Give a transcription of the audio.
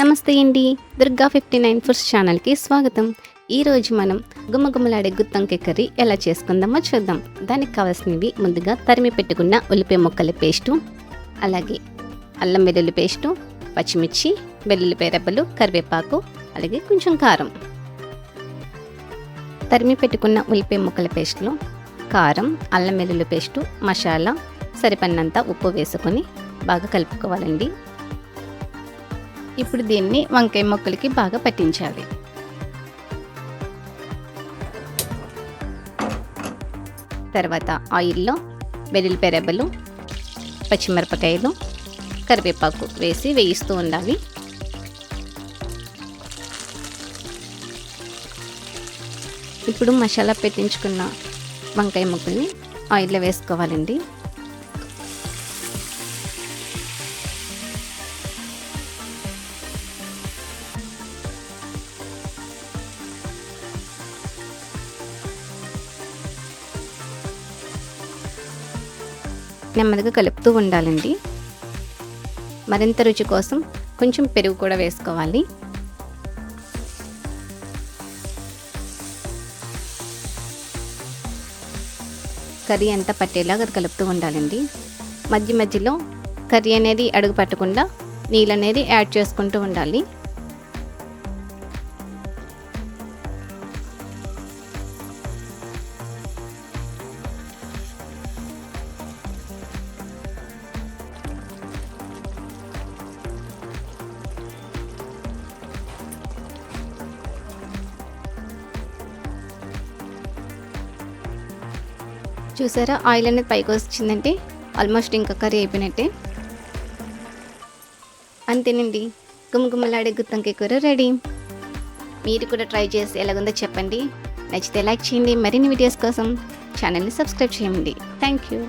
నమస్తే అండి. Durga fifty nine foods ఛానల్కి స్వాగతం. ఈరోజు మనం గుమ్మగుమ్మలాడే గుత్తంకాయ కర్రీ ఎలా చేసుకుందామో చూద్దాం. దానికి కావాల్సినవి ముందుగా తరిమి పెట్టుకున్న ఉల్లిపాయ ముక్కల పేస్టు అలాగే అల్లం వెల్లుల్లి పేస్టు పచ్చిమిర్చి వెల్లుల్లిపాయ రెబ్బలు కరివేపాకు అలాగే కొంచెం కారం. తరిమి పెట్టుకున్న ఉల్లిపాయ ముక్కల పేస్టులో కారం అల్లం వెల్లుల్లి పేస్టు మసాలా సరిపడినంత ఉప్పు వేసుకొని బాగా కలుపుకోవాలండి. ఇప్పుడు దీన్ని వంకాయ మొక్కలకి బాగా పట్టించాలి. తర్వాత ఆయిల్లో వెల్లుల్లిపాయ రెబ్బలు పచ్చిమిరపకాయలు కరివేపాకు వేసి వేయిస్తూ ఉండాలి. ఇప్పుడు మసాలా పెట్టించుకున్న వంకాయ ముక్కల్ని ఆయిల్లో వేసుకోవాలండి. నెమ్మదిగా కలుపుతూ ఉండాలండి. మరింత రుచి కోసం కొంచెం పెరుగు కూడా వేసుకోవాలి. కర్రీ అంతా పట్టేలాగా అది కలుపుతూ ఉండాలండి. మధ్య మధ్యలో కర్రీ అనేది అడుగు పట్టకుండా నీళ్ళు అనేది యాడ్ చేసుకుంటూ ఉండాలి. చూసారా? ఆయిల్ అనేది పైకి వచ్చిందంటే ఆల్మోస్ట్ ఇంకా కర్రీ అయిపోయినట్టే. అంతేనండి. గుమ్మగుమ్మలాడే గుత్తంకాయ కూర రెడీ. మీరు కూడా ట్రై చేసి ఎలాగుందో చెప్పండి. నచ్చితే లైక్ చేయండి. మరిన్ని వీడియోస్ కోసం ఛానల్ని సబ్స్క్రైబ్ చేయండి. Thank you